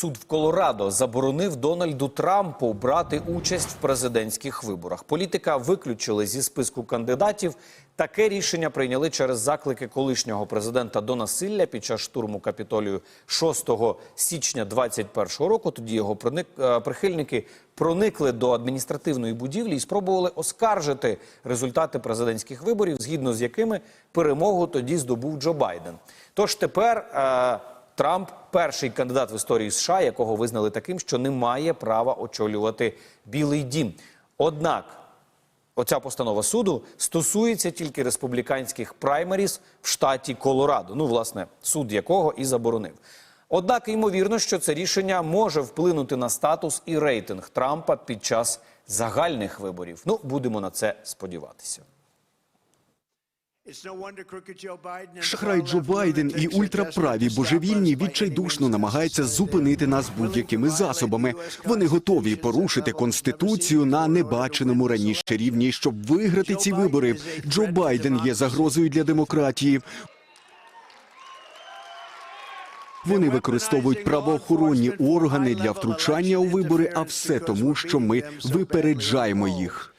Суд в Колорадо заборонив Дональду Трампу брати участь в президентських виборах. Політика виключили зі списку кандидатів. Таке рішення прийняли через заклики колишнього президента до насилля під час штурму капітолію 6 січня 2021 року. Тоді його е, прихильники проникли до адміністративної будівлі і спробували оскаржити результати президентських виборів, згідно з якими перемогу тоді здобув Джо Байден. Тож тепер. Трамп перший кандидат в історії США, якого визнали таким, що не має права очолювати Білий Дім. Однак оця постанова суду стосується тільки республіканських праймеріс в штаті Колорадо. Ну, власне, суд якого і заборонив. Однак ймовірно, що це рішення може вплинути на статус і рейтинг Трампа під час загальних виборів. Ну, будемо на це сподіватися. Шахрай Джо Байден і ультраправі божевільні відчайдушно намагаються зупинити нас будь-якими засобами. Вони готові порушити конституцію на небаченому раніше рівні, щоб виграти ці вибори. Джо Байден є загрозою для демократії. Вони використовують правоохоронні органи для втручання у вибори, а все тому, що ми випереджаємо їх.